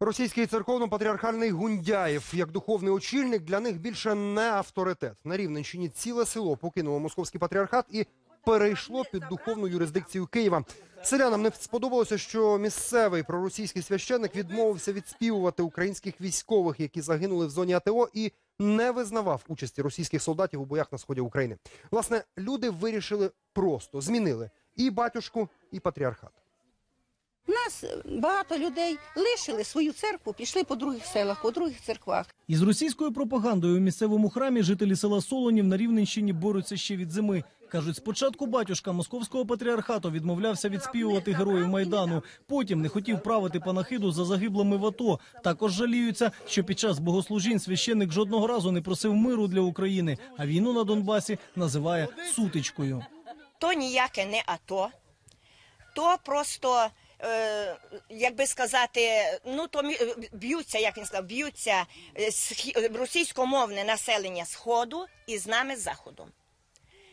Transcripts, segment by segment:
Російський церковно-патріархальний Гундяєв як духовний очільник для них більше не авторитет. На Рівненщині ціле село покинуло московський патріархат і перейшло під духовну юрисдикцію Києва. Селянам не сподобалося, що місцевий проросійський священник відмовився відспівувати українських військових, які загинули в зоні АТО, і не визнавав участі російських солдатів у боях на сході України. Власне, люди вирішили просто змінили і батюшку, і патріархат. У нас багато людей лишили свою церкву, пішли по других селах, по других церквах. Із російською пропагандою у місцевому храмі жителі села Солонів на Рівненщині борються ще від зими. Кажуть, спочатку батюшка московського патріархату відмовлявся відспівувати героїв майдану. Потім не хотів правити панахиду за загиблими в АТО. Також жаліються, що під час богослужінь священник жодного разу не просив миру для України, а війну на Донбасі називає сутичкою. то ніяке не АТО, то просто, як би сказати, ну то е, б'ються, як він сказав, б'ються е, російськомовне населення Сходу і з нами з Заходу.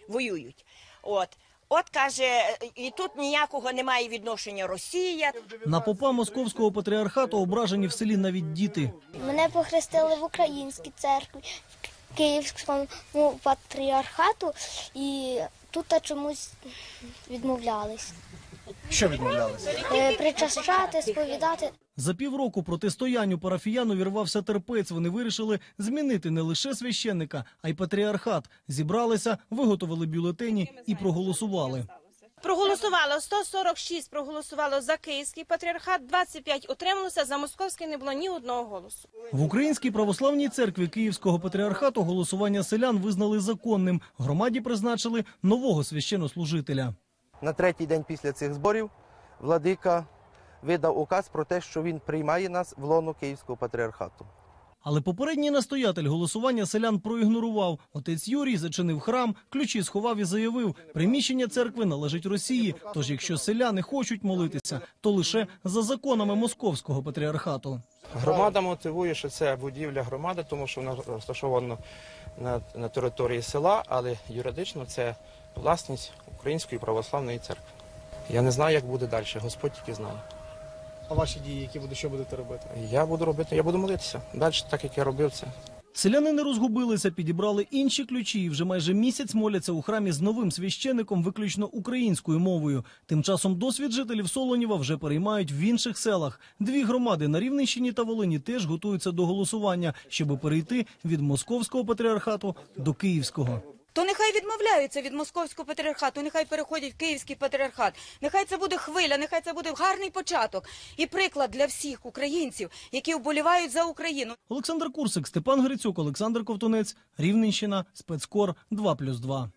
Воюють. От. От каже, е, і тут ніякого немає відношення Росія. На попа московського патріархату ображені в селі навіть діти. Мене похрестили в українській церкві, в Київському патріархату, і тут чомусь відмовлялись. Що відмовлялися? Е, Причащати, сповідати. За півроку протистоянню парафіян увірвався терпець. Вони вирішили змінити не лише священника, а й патріархат. Зібралися, виготовили бюлетені і проголосували. Проголосувало 146 проголосувало за київський патріархат, 25 утрималося, за московський не було ні одного голосу. В Українській православній церкві Київського патріархату голосування селян визнали законним. Громаді призначили нового священнослужителя. На третій день після цих зборів владика видав указ про те, що він приймає нас в лоно Київського патріархату. Але попередній настоятель голосування селян проігнорував. Отець Юрій зачинив храм, ключі сховав і заявив, приміщення церкви належить Росії. Тож, якщо селяни хочуть молитися, то лише за законами московського патріархату. Громада мотивує, що це будівля громади, тому що вона розташована на, на території села, але юридично це власність Української православної церкви. Я не знаю, як буде далі. Господь тільки знає. А ваші дії, які буде, що будете робити? Я буду робити, я буду молитися. Далі, так як я робив це. Селяни не розгубилися, підібрали інші ключі і вже майже місяць моляться у храмі з новим священником виключно українською мовою. Тим часом досвід жителів Солоніва вже переймають в інших селах. Дві громади на Рівненщині та Волині теж готуються до голосування, щоб перейти від московського патріархату до київського. То нехай відмовляються від московського патріархату, нехай переходять в київський патріархат. Нехай це буде хвиля, нехай це буде гарний початок і приклад для всіх українців, які вболівають за Україну. Олександр Курсик, Степан Грицюк, Олександр Ковтунець, Рівненщина, спецкор 2+,2.